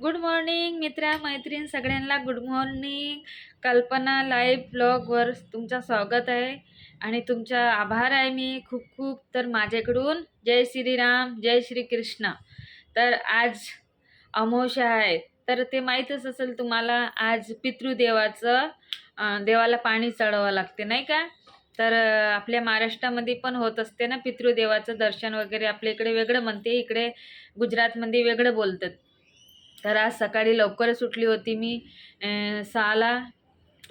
Good morning मित्रा मैत्रीण सगळ्यांना गुड मॉर्निंग कल्पना लाईव्ह ब्लॉगवर तुमचं स्वागत आहे आणि तुमचा आभार आहे मी खूप खूप. तर माझ्याकडून जय श्रीराम जय श्री कृष्ण तर आज अमोशा आहे. तर ते माहीतच असेल तुम्हाला आज पितृदेवाचं देवाला पाणी चढवावं लागते नाही का? तर आपल्या महाराष्ट्रामध्ये पण होत असते ना पितृदेवाचं दर्शन वगैरे. आपल्या इकडे वेगळं म्हणते इकडे गुजरातमध्ये वेगळं बोलतात. तर आज सकाळी लवकरच उठली होती मी. सहाला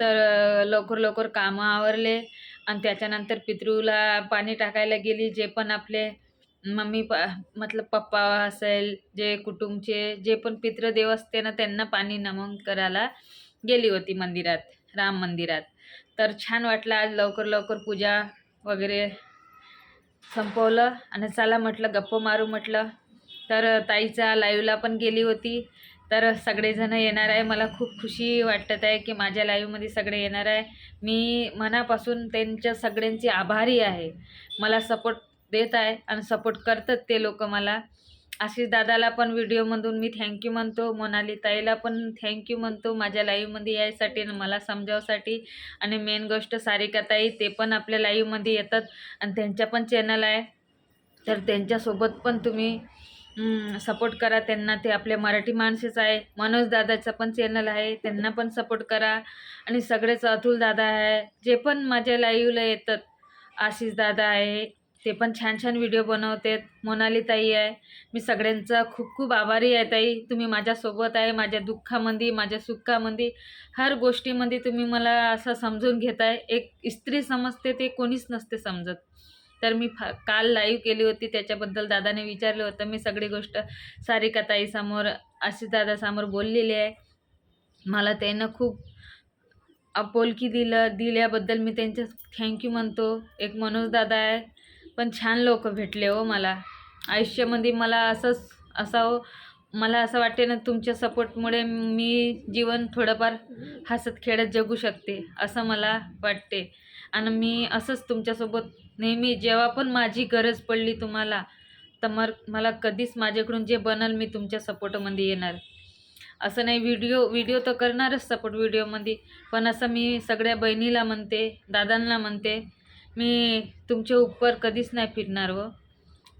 तर लवकर लवकर कामं आवरले आणि त्याच्यानंतर पितृला पाणी टाकायला गेली जे पण आपले मम्मी प मतलब पप्पा असेल जे कुटुंबचे जे पण पितृदेव असते ना त्यांना पाणी नमन करायला गेली होती मंदिरात राम मंदिरात. तर छान वाटलं आज लवकर लवकर पूजा वगैरे संपवलं आणि चला म्हटलं गप्प मारू म्हटलं. तर ताईचा लाईव्हला पण गेली होती. तर सगळेजण येणार आहे. मला खूप खुशी वाटत आहे की माझ्या लाईव्हमध्ये सगळे येणार आहे. मी मनापासून त्यांच्या सगळ्यांची आभारी आहे. मला सपोर्ट देत आहे आणि सपोर्ट करतात ते लोक मला. आशिष दादाला पण व्हिडिओमधून मी थँक्यू म्हणतो. मोनाली ताईला पण थँक्यू म्हणतो माझ्या लाईव्हमध्ये यायसाठी आणि मला समजावसाठी. आणि मेन गोष्ट सारिका ताई ते पण आपल्या लाईव्हमध्ये येतात. आणि त्यांच्या पण चॅनल आहे. तर त्यांच्यासोबत पण तुम्ही सपोर्ट करा त्यांना. ते आपले मराठी माणसेच आहे. मनोज दादाचं पण चॅनल आहे. त्यांना पण सपोर्ट करा. आणि सगळेच अतुल दादा आहे. जे पण माझ्या लाईव्हला येतात. आशिष दादा आहे. ते पण छान छान व्हिडिओ बनवतात. मोनाली ताई आहे. मी सगळ्यांचा खूप खूप आभारी आहे ताई. तुम्ही माझ्यासोबत आहे. माझ्या दुःखामध्ये माझ्या सुखामध्ये. हर गोष्टीमध्ये तुम्ही मला असं समजून घेताय. एक स्त्री समजते ते कोणीच नसते समजत. तर मी फा काल लाईव्ह केली होती त्याच्याबद्दल दादाने विचारलं होतं. मी सगळी गोष्ट सारिका ताईसमोर आशिष दादासमोर बोललेली आहे. मला त्यानं खूप अपोलकी दिलं दिल्याबद्दल मी त्यांचं थँक्यू म्हणतो. एक मनोज दादा आहे पण छान लोक भेटले हो मला. आयुष्यामध्ये मला असंच असावं हो, मला असं वाटते ना तुमच्या सपोर्टमुळे मी जीवन थोडंफार हसत खेळत जगू शकते असं मला वाटते. आणि मी असंच तुमच्यासोबत नेहमी जेव्हा पण माझी गरज पडली तुम्हाला तर मग मला कधीच माझ्याकडून जे बनल मी तुमच्या सपोर्टमध्ये येणार. असं नाही व्हिडिओ व्हिडिओ तर करणारच सपोर्ट व्हिडिओमध्ये पण असं मी सगळ्या बहिणीला म्हणते दादांना म्हणते मी तुमच्या उपर कधीच नाही फिरणार व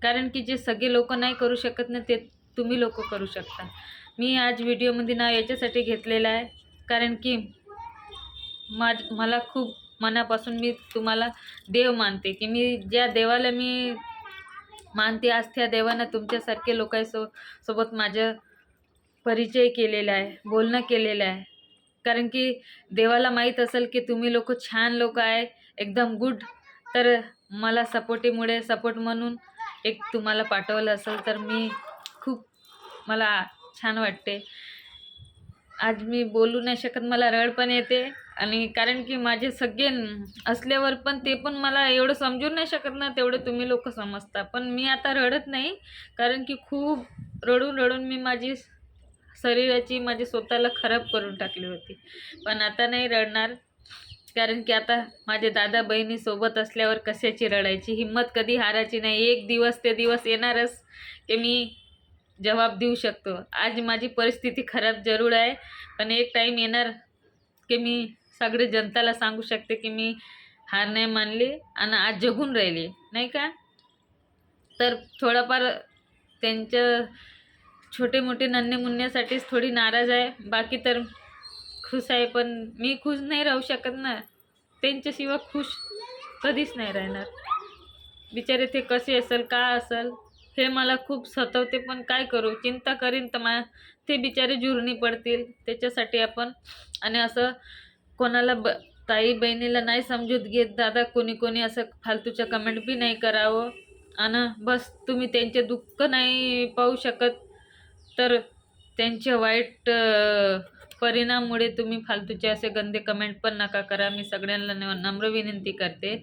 कारण की जे सगळे लोक नाही करू शकत ना ते तुम्ही लोक करू शकता. मी आज व्हिडिओमध्ये नाव याच्यासाठी घेतलेलं आहे कारण की माझ मला खूप मनापासून मी तुम्हाला देव मानते की मी ज्या देवाला मी मानते आज त्या देवानं तुमच्यासारखे लोकांसो सोबत माझं परिचय केलेला आहे बोलणं केलेलं आहे. कारण की देवाला माहीत असेल की तुम्ही लोक छान लोक आहे एकदम गुड तर मला सपोर्टीमुळे सपोर्ट म्हणून एक तुम्हाला पाठवलं असेल तर मी खूप मला छान वाटते. आज मी बोलू नाही शकत मला रड पण येते. आणि कारण की माझे सगळे असल्यावर पण ते पण मला एवढं समजून नाही शकत ना तेवढं तुम्ही लोक समजता. पण मी आता रडत नाही कारण की खूप रडून रडून मी माझी शरीराची माझी स्वतःला खराब करून टाकली होती. पण आता नाही रडणार कारण की आता माझे दादा बहिणी सोबत असल्यावर कशाची रडायची? हिंमत कधी हारायची नाही. एक दिवस ते दिवस येणारच की मी जबाब देऊ शकतो. आज माझी परिस्थिती खराब जरूर आहे पण एक टाईम येणार की मी सगळे जनताला सांगू शकते की मी हार नाही मानली आणि आज जगून राहिली नाही का? तर थोडाफार त्यांच्या छोटे मोठे नन्हे मुन्न्यासाठीच थोडी नाराज आहे. बाकी तर खुश आहे पण मी खुश नाही राहू शकत ना. त्यांच्याशिवाय खुश कधीच नाही राहणार. बिचारे ते कसे असेल का असेल हे मला खूप सतवते पण काय करू? चिंता करीन तर मा ते बिचारे जुरणी पडतील. त्याच्यासाठी आपण आणि असं कोणाला ब ताई बहिणीला नाही समजूत घेत दादा कोणी कोणी असं फालतूच्या कमेंट बी नाही करावं. आणि बस तुम्ही त्यांचे दुःख नाही पाहू शकत. तर त्यांच्या वाईट परिणाममुळे तुम्ही फालतूचे असे गंदे कमेंट पण नका करा. मी सगळ्यांना नम्र विनंती करते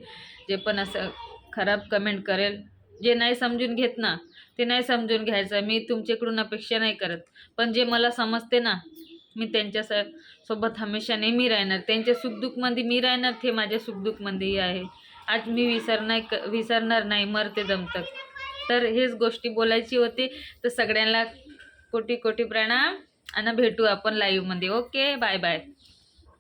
जे पण असं खराब कमेंट करेल. जे नाही समजून घेत ना ते नाही समजून घ्यायचं. मी तुमच्याकडून अपेक्षा नाही करत. पण जे मला समजते ना मी त्यांच्या स सोबत हमेशा नेहमी राहणार. त्यांच्या सुखदुःखमध्ये मी राहणार ते माझ्या सुखदुःखमध्येही आहे. आज मी विसरणार क विसरणार नाही मरते दमतक. तर हेच गोष्टी बोलायची होती. तर सगळ्यांना कोटी कोटी प्रणाम. आणि भेटू आपण लाईव्हमध्ये ओके बाय बाय